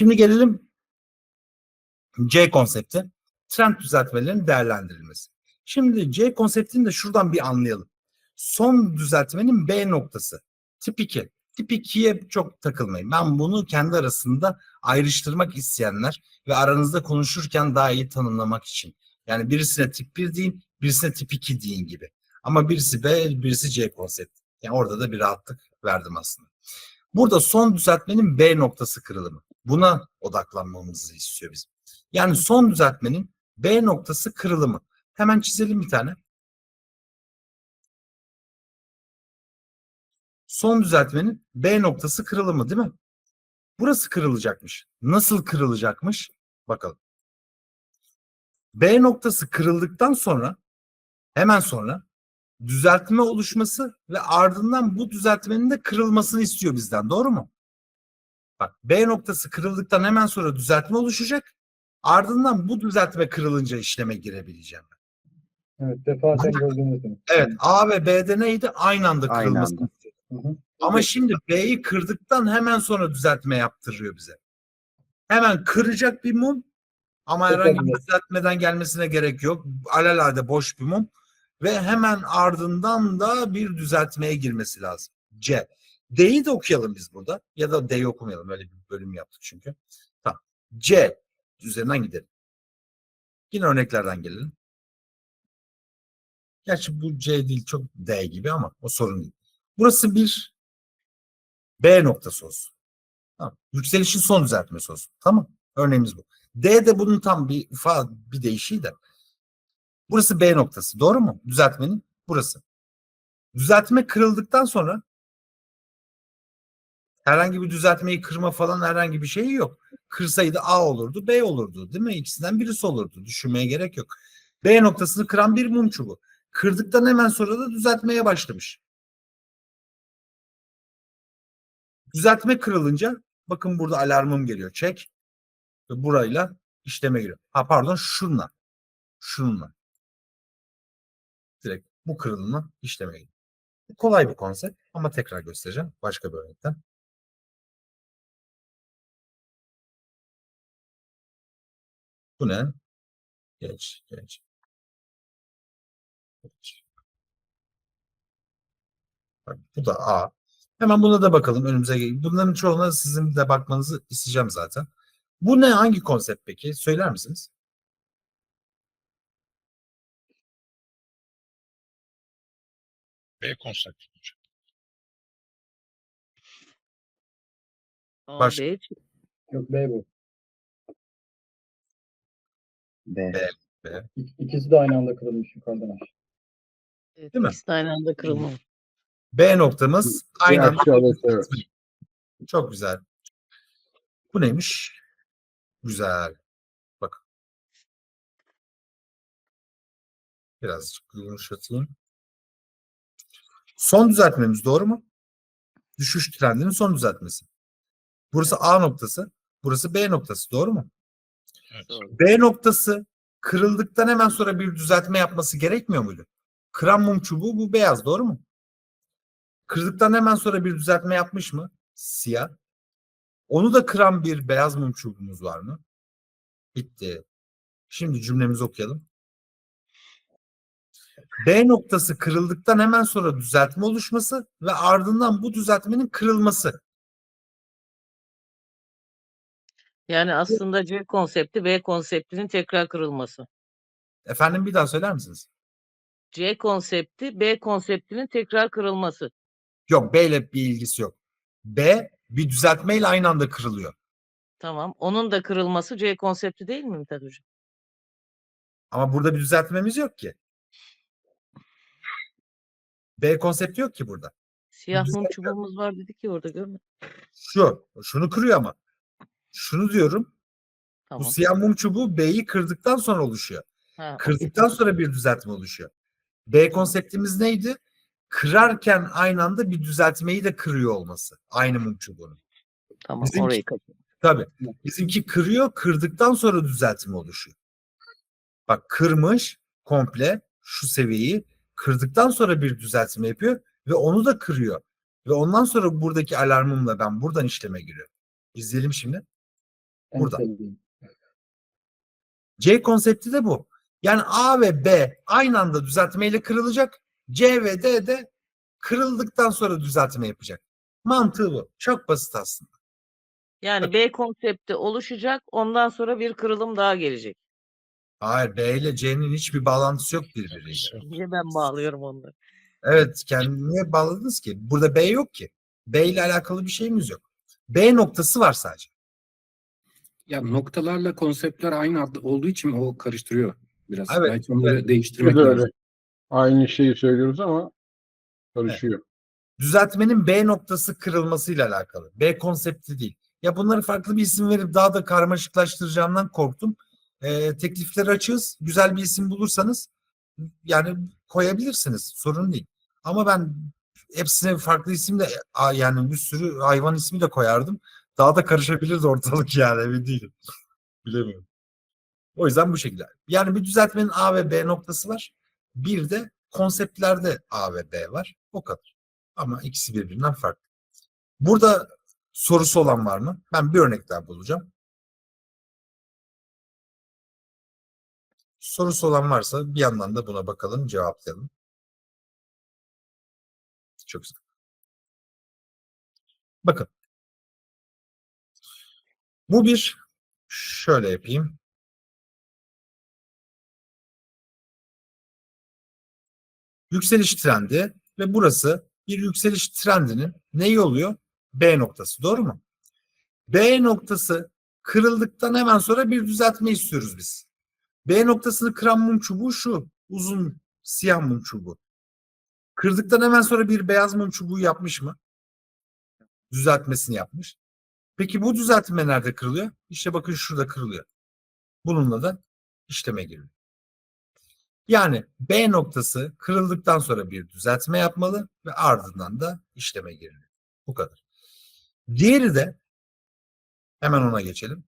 Şimdi gelelim C konsepti. Trend düzeltmelerin değerlendirilmesi. Şimdi C konseptini de şuradan bir anlayalım. Son düzeltmenin B noktası. Tip 2. Tip 2'ye çok takılmayın. Ben bunu kendi arasında ayrıştırmak isteyenler ve aranızda konuşurken daha iyi tanımlamak için. Yani birisine tip 1 deyin, birisine tip 2 deyin gibi. Ama birisi B, birisi C konsepti. Yani orada da bir rahatlık verdim aslında. Burada son düzeltmenin B noktası kırılımı. Buna odaklanmamızı istiyor bizim. Yani son düzeltmenin B noktası kırılımı. Hemen çizelim bir tane. Son düzeltmenin B noktası kırılımı değil mi? Burası kırılacakmış. Nasıl kırılacakmış? Bakalım. B noktası kırıldıktan sonra hemen sonra düzeltme oluşması ve ardından bu düzeltmenin de kırılmasını istiyor bizden. Doğru mu? Bak B noktası kırıldıktan hemen sonra düzeltme oluşacak. Ardından bu düzeltme kırılınca işleme girebileceğim. Evet, defaten gördüğünüz gibi. Evet A ve B'de neydi? Aynı anda Aynı kırılması. anda. Hı hı. Ama şimdi B'yi kırdıktan hemen sonra düzeltme yaptırıyor bize. Hemen kıracak bir mum ama herhangi bir düzelt. düzeltmeden gelmesine gerek yok. Alelade boş bir mum ve hemen ardından da bir düzeltmeye girmesi lazım. C. D'yi de okuyalım biz burada ya da D'yi okumayalım öyle bir bölüm yaptık çünkü. Tamam. C üzerinden gidelim. Yine örneklerden gelelim. Gerçi bu C değil çok D gibi ama o sorun değil. Burası bir B noktası olsun. Tamam. Yükselişin son düzeltmesi olsun. Tamam. Örneğimiz bu. D de bunun tam bir fa bir değişiği de. Burası B noktası. Doğru mu? Düzeltmenin burası. Düzeltme kırıldıktan sonra herhangi bir düzeltmeyi kırma falan herhangi bir şeyi yok. Kırsaydı A olurdu, B olurdu. Değil mi? İkisinden birisi olurdu. Düşünmeye gerek yok. B noktasını kıran bir mum çubuğu. Kırdıktan hemen sonra da düzeltmeye başlamış. Düzeltme kırılınca bakın burada alarmım geliyor. Çek. Ve burayla işleme giriyor. Ha pardon şunla. Şununla. Direkt bu kırılımla işleme giriyor. Kolay bir konsept ama tekrar göstereceğim. Başka bir örnekten. Bu ne? Geç, geç. geç. Bak, bu da A. Hemen buna da bakalım önümüze. Bunların çoğuna sizin de bakmanızı isteyeceğim zaten. Bu ne? Hangi konsept peki? Söyler misiniz? B konsept. A, Baş- B, Yok B bu. B. B. İk- İkisi de aynı anda kırılmış yukarıdan aşağı. evet, Değil mi? ikisi de aynı anda kırılma. B noktamız aynı anda. Çok güzel. Bu neymiş? Güzel. Bak. Birazcık yumuşatayım. Son düzeltmemiz doğru mu? Düşüş trendinin son düzeltmesi. Burası A noktası. Burası B noktası. Doğru mu? Evet. B noktası kırıldıktan hemen sonra bir düzeltme yapması gerekmiyor muydu? Kıran mum çubuğu bu beyaz. Doğru mu? Kırdıktan hemen sonra bir düzeltme yapmış mı? Siyah. Onu da kıran bir beyaz mum çubuğumuz var mı? Bitti. Şimdi cümlemizi okuyalım. B noktası kırıldıktan hemen sonra düzeltme oluşması ve ardından bu düzeltmenin kırılması. Yani aslında C konsepti B konseptinin tekrar kırılması. Efendim bir daha söyler misiniz? C konsepti B konseptinin tekrar kırılması. Yok B ile bir ilgisi yok. B bir düzeltmeyle aynı anda kırılıyor. Tamam. Onun da kırılması C konsepti değil mi Mithat Hocam? Ama burada bir düzeltmemiz yok ki. B konsepti yok ki burada. Siyah mum çubuğumuz var dedik ya orada görmedim. Şu, şunu kırıyor ama. Şunu diyorum. Tamam. Bu siyah mum çubuğu B'yi kırdıktan sonra oluşuyor. Ha, Kırdıktan sonra bir düzeltme oluşuyor. B konseptimiz neydi? Kırarken aynı anda bir düzeltmeyi de kırıyor olması. Aynı mum çubuğunun. tamam bizimki- orayı kaçırdım. Tabii. Bizimki kırıyor, kırdıktan sonra düzeltme oluşuyor. Bak kırmış komple şu seviyeyi kırdıktan sonra bir düzeltme yapıyor ve onu da kırıyor. Ve ondan sonra buradaki alarmımla ben buradan işleme giriyorum. İzleyelim şimdi. Burada. C konsepti de bu. Yani A ve B aynı anda düzeltmeyle kırılacak. C ve D de kırıldıktan sonra düzeltme yapacak. Mantığı bu. Çok basit aslında. Yani B konsepti oluşacak. Ondan sonra bir kırılım daha gelecek. Hayır B ile C'nin hiçbir bağlantısı yok birbiriyle. Niye ben bağlıyorum onları? Evet kendine bağladınız ki. Burada B yok ki. B ile alakalı bir şeyimiz yok. B noktası var sadece. Ya noktalarla konseptler aynı adlı olduğu için o karıştırıyor biraz. Evet, Belki onları evet. değiştirmek Biz lazım. öyle. Aynı şeyi söylüyoruz ama karışıyor. düzeltmenin B noktası kırılmasıyla alakalı. B konsepti değil. Ya bunları farklı bir isim verip daha da karmaşıklaştıracağımdan korktum. Ee, teklifleri açığız. Güzel bir isim bulursanız yani koyabilirsiniz. Sorun değil. Ama ben hepsine farklı isim de yani bir sürü hayvan ismi de koyardım. Daha da karışabilirdi ortalık yani emin değilim. Bilemiyorum. O yüzden bu şekilde. Yani bir düzeltmenin A ve B noktası var. Bir de konseptlerde A ve B var. O kadar. Ama ikisi birbirinden farklı. Burada sorusu olan var mı? Ben bir örnek daha bulacağım. Sorusu olan varsa bir yandan da buna bakalım, cevaplayalım. Çok güzel. Bakın. Bu bir şöyle yapayım. Yükseliş trendi ve burası bir yükseliş trendinin neyi oluyor? B noktası. Doğru mu? B noktası kırıldıktan hemen sonra bir düzeltme istiyoruz biz. B noktasını kıran mum çubuğu şu. Uzun siyah mum çubuğu. Kırdıktan hemen sonra bir beyaz mum çubuğu yapmış mı? Düzeltmesini yapmış. Peki bu düzeltme nerede kırılıyor? İşte bakın şurada kırılıyor. Bununla da işleme giriyor. Yani B noktası kırıldıktan sonra bir düzeltme yapmalı ve ardından da işleme giriyor. Bu kadar. Diğeri de hemen ona geçelim.